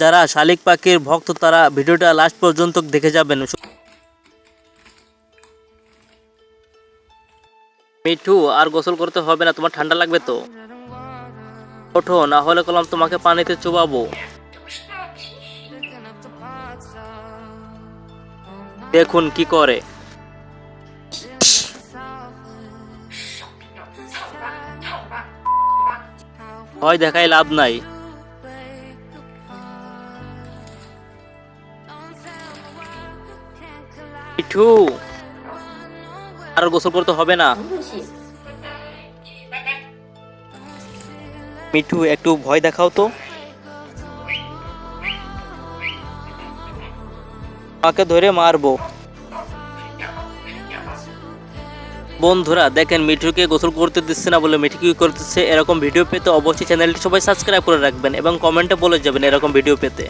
যারা শালিক পাখির ভক্ত, তারা ভিডিওটা লাস্ট পর্যন্ত দেখে যাবেন। মিঠু, আর গোসল করতে হবে না, তোমার ঠান্ডা লাগবে তো? ওঠো, না হলে কলম তোমাকে পানিতে চুবাবো। দেখুন কি করে। হয় দেখাই লাভ নাই। মিঠু আর গোসল করতে হবে না। মিঠু, একটু ভয় দেখাও তো। আমাকে ধরে মারবো। বন্ধুরা, দেখেন মিঠুকে গোসল করতে দিচ্ছে না বলে মিঠু কি করতেছে? এরকম ভিডিও পেতে অবশ্যই চ্যানেলটি সবাই সাবস্ক্রাইব করে রাখবেন এবং কমেন্টে বলে যাবেন এরকম ভিডিও পেতে।